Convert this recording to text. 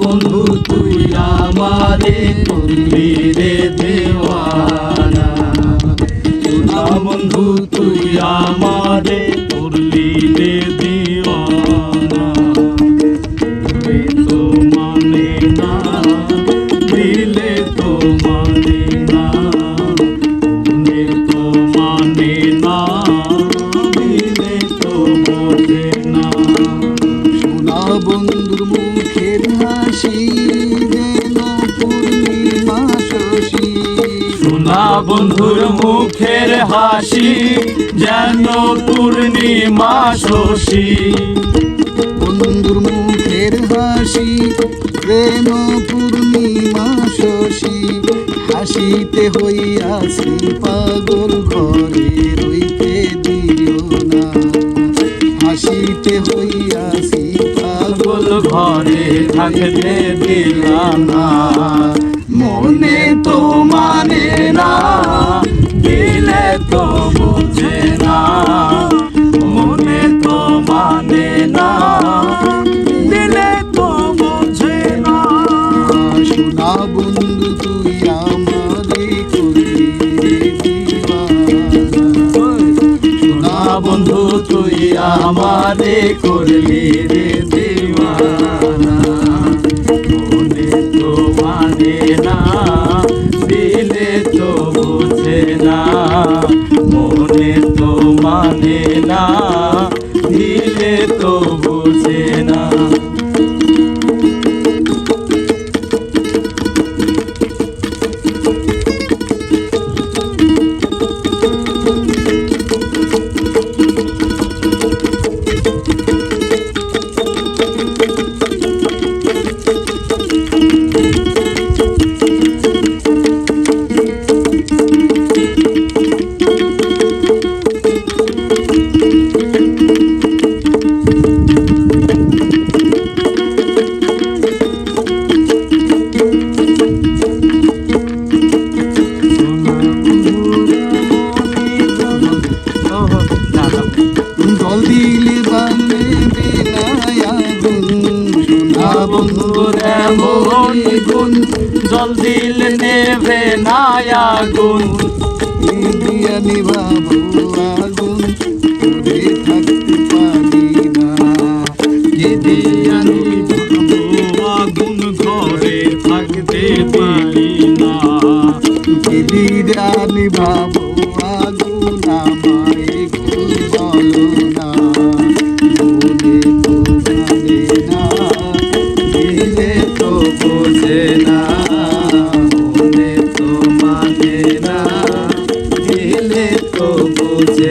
বন্ধু, তুই আমারে করলি রে দেওয়ানা সোনা বন্ধু, তুই আমারে করলি রে দেওয়ানা তো মানে না, দিলে তো মানে না। মনে তো মানে না, দিলে তো বোঝে না। সোনা বন্ধুর মুখের হাসি যেন পূর্ণিমা শশী। সোনা বন্ধুর মুখের হাসি যেন পূর্ণিমা শশী। বন্ধুর মুখের হাসি যেন পূর্ণিমা শশী। হাসিতে হইয়াছি পাগল ঘরে। ঘরে থাকতে দিলাম না। মনে তো মানে না দিলে তো বুঝে না। মনে তো মানে না দিলে তো বুঝে না। শোনা বন্ধু তুই আমারে সোনা বন্ধু তুই আমারে করলি রে মনে না দিলে তো দিলে বাংলে সোনা বন্ধুর এমন গুণ জল দিল নেভে নায়া গুণ দিয়া আগুন ওরে থাকতে পারি না যদি আমি আগুন ঘরে থাকতে পারি না দিদিরা নিভাবো তো